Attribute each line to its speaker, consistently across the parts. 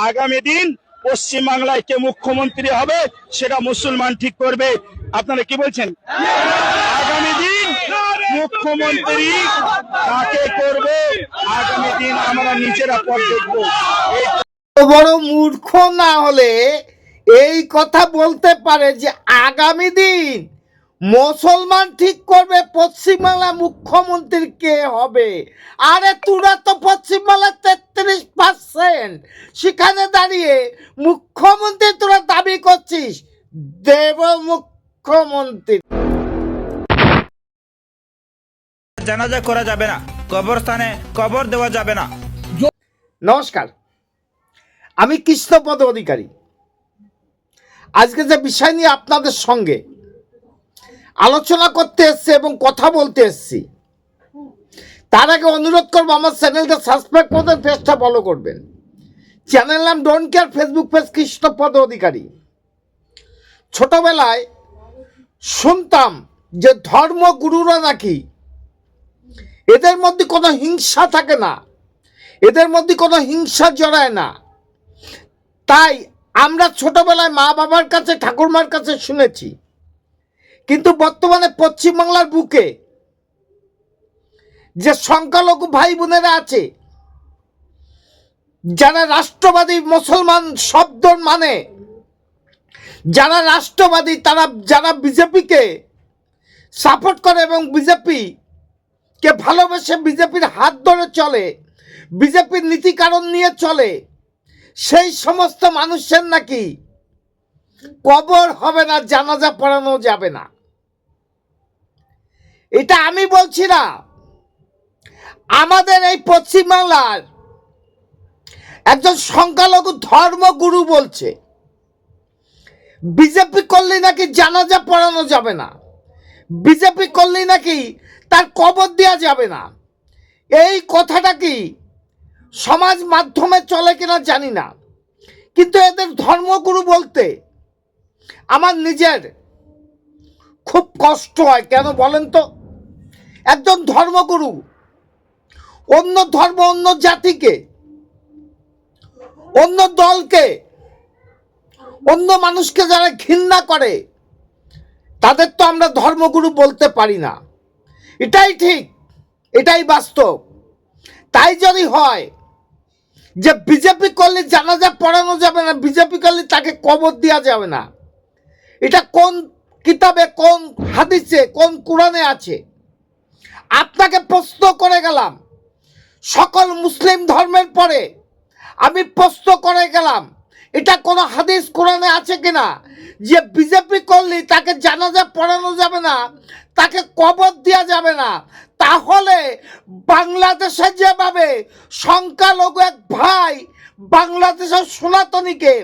Speaker 1: আগামী দিন পশ্চিম বাংলায় কে মুখ্যমন্ত্রী হবে সেটা মুসলমান ঠিক করবে। আপনারা কি বলছেন? আগামী দিন মুখ্যমন্ত্রী কাকে করবে? আগামী দিন আমরা নিজেরা পথ দেখব।
Speaker 2: বড় মূর্খ না হলে এই কথা বলতে পারে যে আগামী দিন মুসলমান ঠিক করবে পশ্চিমবাংলা মুখ্যমন্ত্রী কে হবে? আরে তোরা তো পশ্চিমবাংলার তেত্রিশ পার্সেন্ট সেখানে দাঁড়িয়ে মুখ্যমন্ত্রী তোরা দাবি করছিস দেব মুখ্যমন্ত্রী।
Speaker 3: জানাজা করা যাবে না কবরস্থানে কবর দেওয়া যাবে না।
Speaker 2: নমস্কার আমি কৃষ্ণপদ অধিকারী। আজকে যে বিষয় নিয়ে আপনাদের সঙ্গে আলোচনা করতে এসছি এবং কথা বলতে এসছি। তার আগে অনুরোধ করব, আমার চ্যানেলটা সাবস্ক্রাইব করবেন পেজটা ফলো করবেন। চ্যানেল নাম don't care facebook page Krishnapada Adhikari. ছোটবেলায় শুনতাম যে ধর্মগুরুরা নাকি এদের মধ্যে কোনো হিংসা থাকে না, এদের মধ্যে কোনো হিংসা জড়ায় না। তাই আমরা ছোটবেলায় মা বাবার কাছে, ঠাকুরমার কাছে শুনেছি কিন্তু বর্তমানে পশ্চিমবাংলার বুকে যে সংখ্যালঘু ভাই বোনেরা আছে, যারা রাষ্ট্রবাদী মুসলমান শব্দ মানে যারা রাষ্ট্রবাদী তারা, যারা বিজেপিকে সাপোর্ট করে এবং বিজেপি কে ভালোবেসে বিজেপির হাত ধরে চলে, বিজেপির নীতি কারণ নিয়ে চলে, সেই সমস্ত মানুষের নাকি কবর হবে না, জানাজা পড়ানো যাবে না। এটা আমি বলছি না। আমাদের এই পশ্চিমবাংলার একজন সংখ্যালঘু ধর্মগুরু বলছে, বিজেপি করলে নাকি জানাজা পড়ানো যাবে না। বিজেপি করলে নাকি তার কবর দেওয়া যাবে না। এই কথাটা কি সমাজ মাধ্যমে চলে কিনা জানি না। কিন্তু এদের ধর্মগুরু বলতে আমার নিজের খুব কষ্ট হয়, কেন বলেন তো? একজন ধর্মগুরু, অন্য ধর্ম, অন্য জাতিকে, অন্য দলকে, অন্য মানুষকে যারা ঘৃণা করে, তাদের তো আমরা ধর্মগুরু বলতে পারি না। এটাই ঠিক, এটাই বাস্তব। তাই যদি হয় যে বিজেপি করলে জানাজা পড়ানো যাবে না, বিজেপি করলে তাকে কবর দেওয়া যাবে না। এটা কোন কিতাবে, কোন হাদিসে, কোন কোরআনে আছে? আপনাকে প্রশ্ন করে গেলাম, সকল মুসলিম ধর্মের পরে আমি প্রশ্ন করে গেলাম, এটা কোনো হাদিস কোরআনে আছে কিনা? যে বিজেপি করলে তাকে জানাজা পড়ানো যাবে না, তাকে কবর দেওয়া যাবে না, তাহলে বাংলাদেশে যেভাবে সংখ্যালঘু এক ভাই বাংলাদেশের সনাতনীকে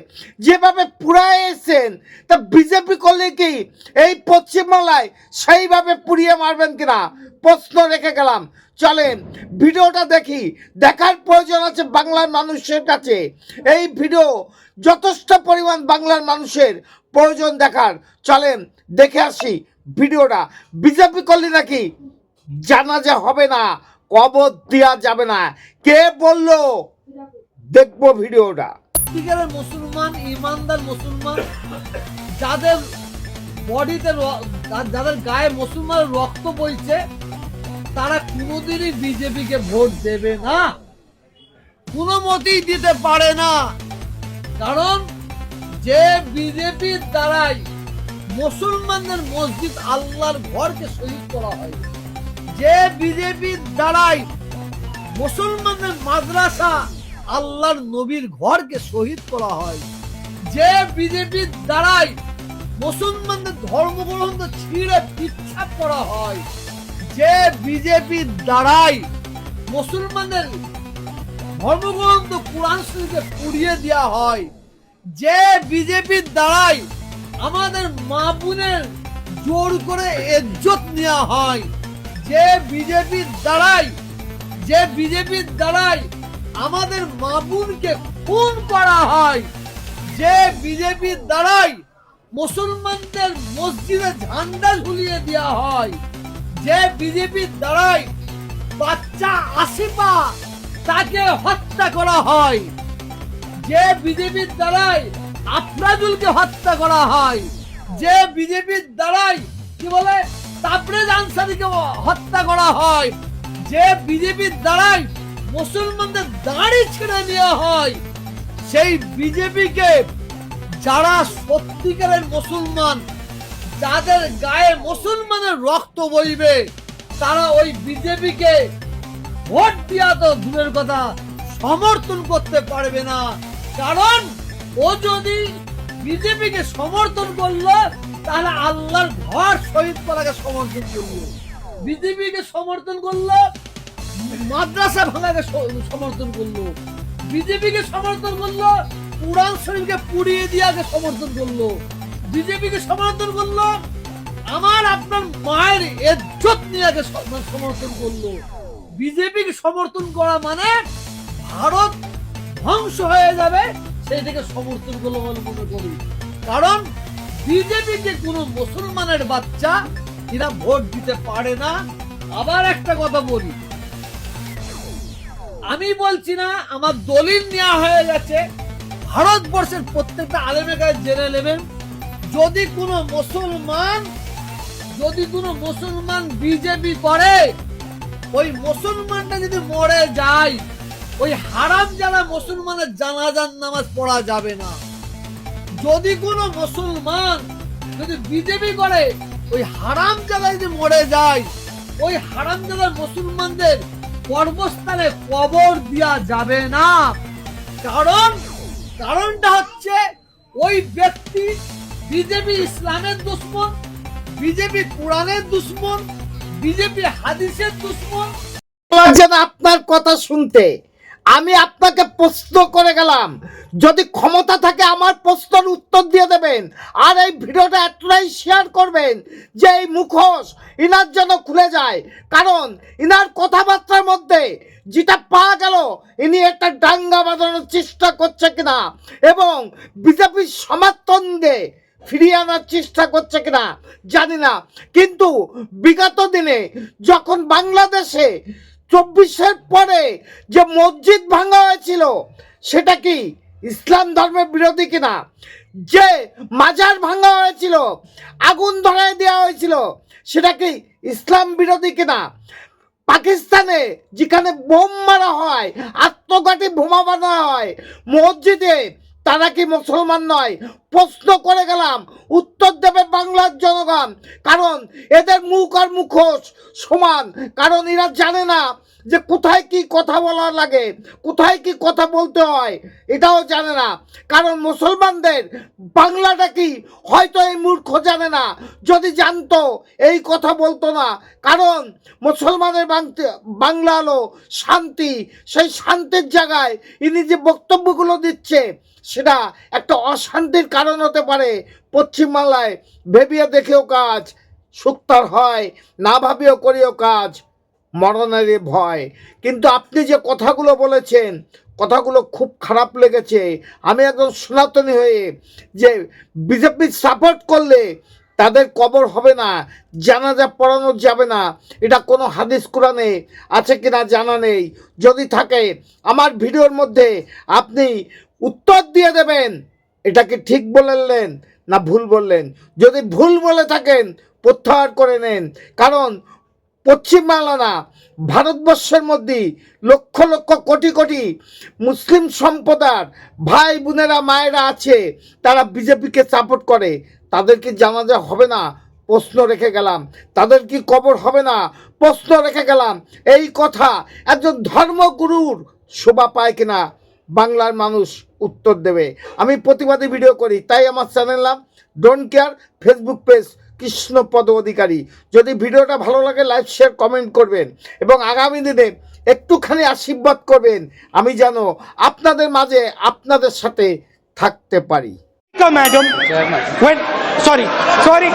Speaker 2: যেভাবে পুরায় এসেছেন তা বিজেপি করলে কি এই পশ্চিমবাংলায় সেইভাবে পুড়িয়ে মারবেন কিনা? প্রশ্ন রেখে গেলাম। চলেন, ভিডিওটা দেখি। দেখার প্রয়োজন আছে বাংলার মানুষের কাছে। এই ভিডিও যথেষ্ট পরিমাণ বাংলার মানুষের প্রয়োজন দেখার। চলেন, দেখে আসি ভিডিওটা। বিজেপি করলে নাকি জানা জানাজা হবে না, কবর দেওয়া যাবে না। কে বলল? দেখব ভিডিওটা।
Speaker 4: মুসলমান, ইমানদার মুসলমান? যাদের বডিতে যাদের গায়ে মুসলমান রক্ত বইছে, তারা কোনোদিনই বিজেপিকে ভোট দেবে না। কোনো মতেই দিতে পারে না। কারণ যে বিজেপির দ্বারাই মুসলমানদের মসজিদ আল্লাহর ঘরকে শহীদ করা হয়, যে বিজেপির দ্বারাই মুসলমানদের মাদ্রাসা আল্লাহর নবীর ঘরকে শহীদ করা হয়। যে বিজেপির দ্বারাই মুসলমানদের ধর্মগ্রন্থ ছিঁড়ে পিচ্ছাপ করা হয়, যে বিজেপির দ্বারাই মুসলমানদের ধর্মগ্রন্থ কোরআন শরীফকে পুড়িয়ে দেওয়া হয়, যে বিজেপির দ্বারাই আমাদের মা বোনের জোর করে ইজ্জত নেওয়া হয়, যে বিজেপির দ্বারাই, যে বিজেপির দ্বারাই আমাদের মা বোনকে খুন করা হয়। যে বিজেপির দ্বারাই মুসলমানদের মসজিদে ঝান্ডা ঝুলিয়ে দেওয়া হয়। যে বিজেপির দ্বারাই বাচ্চা আসিপা তাকে হত্যা করা হয়। যে বিজেপির দ্বারাই আফরাজুলকে হত্যা করা হয়। যে বিজেপির দ্বারাই, কি বলে, তাবরেজ আনসারিকে হত্যা করা হয়। যে বিজেপির দ্বারাই মুসলমানদের দাড়ি ছেড়ে দেওয়া হয়। সেই বিজেপিকে যারা সত্যিকারের মুসলমান, যাদের গায়ে মুসলমানের রক্ত বইবে, তারা ওই বিজেপিকে ভোট দিয়া তো দূরের কথা, সমর্থন করতে পারবে না। কারণ ও যদি বিজেপিকে সমর্থন করল, তাহলে আল্লাহর ঘর শহীদ করাকে সমর্থন করল বিজেপিকে সমর্থন করল মাদ্রাসা ভাঙাকে সমর্থন করল, বিজেপিকে সমর্থন করল, কোরআন শরীফকে পুড়িয়ে দিয়াকে সমর্থন করল। বিজেপিকে সমর্থন করল, আমার আপনার মায়ের ইজ্জত নিয়াকে সমর্থন করল। বিজেপিকে সমর্থন করা মানে ভারত ধ্বংস হয়ে যাবে, সেইটাকে সমর্থন করল বলে মনে করি। কারণ বিজেপিকে কোনো মুসলমানের বাচ্চা এরা ভোট দিতে পারে না। আবার একটা কথা বলি আমি বলছি না, আমার দলিল নেওয়া হয়ে গেছে। ভারতবর্ষের প্রত্যেকটা আলেমের কাছে জেনে নেবেন, যদি কোনো মুসলমান, যদি কোনো মুসলমান বিজেপি করে, ওই মুসলমানটা যদি মরে যায়, ওই হারাম যারা মুসলমানের জানাজান নামাজ পড়া যাবে না। যদি কোনো মুসলমান যদি বিজেপি করে, ওই হারাম জায়গায় যদি মরে যায়, ওই হারাম জায়গার মুসলমানদের কর্মস্থানে কবর দেওয়া যাবে না। কারণ, কারণটা হচ্ছে ওই ব্যক্তি বিজেপি ইসলামের দুশ্মন, বিজেপি কোরআনের দুশ্মন, বিজেপি হাদিসের দুশ্মন।
Speaker 2: আপনার কথা শুনতে। আমি আপনাকে প্রশ্ন করে গেলাম। যদি ক্ষমতা থাকে আমার প্রশ্নের উত্তর দিয়ে দেবেন। আর এই ভিডিওটা এতটাই শেয়ার করবেন যে এই মুখোশ ইনার জন্য খুলে যায়। কারণ ইনার কথাবার্তার মধ্যে যেটা পাওয়া গেল, ইনি একটা ডাঙ্গা বাঁধানোর চেষ্টা করছে কিনা এবং বিজেপির সমর্থনকে ফিরিয়ে আনার চেষ্টা করছে কিনা জানি না। কিন্তু বিগত দিনে যখন বাংলাদেশে চব্বিশের পরে যে মসজিদ ভাঙা হয়েছিল, সেটা কি ইসলাম ধর্মের বিরোধী কিনা? যে মাজার ভাঙা হয়েছিল, আগুন ধরায় দেওয়া হয়েছিল, সেটা কি ইসলাম বিরোধী কিনা? পাকিস্তানে যেখানে বোম মারা হয়, আত্মঘাতী বোমা বানা হয়, মসজিদে তারা কি মুসলমান নয়? প্রশ্ন করে গেলাম, উত্তর দেবে বাংলার জনগণ। কারণ এদের মুখ আর মুখোশ সমান। কারণ এরা জানে না যে কোথায় কি কথা বলা লাগে, কোথায় কি কথা বলতে হয়, এটাও জানে না। কারণ মুসলমানদের বাংলাটা কি, হয়তো এই মূর্খ জানে না। যদি জানতো, এই কথা বলতো না। কারণ মুসলমানের বাংলা হলো শান্তি। সেই শান্তির জায়গায় ইনি যে বক্তব্যগুলো দিচ্ছে, সেটা একটা অশান্তির কারণ হতে পারে। পশ্চিমবাংলায়, ভেবিয়ে দেখেও কাজ, সুক্তার হয়, না ভাবিও করিও কাজ। মরণের ভয়। কিন্তু আপনি যে কথাগুলো বলেছেন, কথাগুলো খুব খারাপ লেগেছে। আমি একজন সনাতনী হয়ে যে বিজেপির সাপোর্ট করলে তাদের কবর হবে না, জানাজা পড়ানো যাবে না। এটা কোনো হাদিস কোরআনে আছে কি না জানা নেই। যদি থাকে, আমার ভিডিওর মধ্যে আপনি উত্তর দিয়ে দেবেন, এটা কি ঠিক বললেন না ভুল বললেন? যদি ভুল বলে থাকেন, প্রত্যাহার করে নেন। কারণ পশ্চিমবাংলা না ভারতবর্ষের মধ্যে লক্ষ লক্ষ কোটি কোটি মুসলিম সম্প্রদায়ের ভাই বোনেরা, মায়েরা আছে, তারা বিজেপিকে সাপোর্ট করে। তাদের কি জানাজা হবে না, প্রশ্ন রেখে গেলাম। তাদের কি কবর হবে না, প্রশ্ন রেখে গেলাম। এই কথা একজন ধর্মগুরুর শোভা পায় কিনা, বাংলার মানুষ উত্তর দেবে। আমি প্রতিবাদী ভিডিও করি, তাই আমার চ্যানেল নাম don't care facebook page Krishnapada Adhikari. যদি ভিডিওটা ভালো লাগে লাইক শেয়ার কমেন্ট করবেন। এবং আগামী দিনে একটুখানি আশীর্বাদ করবেন আমি যেন আপনাদের মাঝে আপনাদের সাথে থাকতে পারি।
Speaker 5: Madam sorry sorry.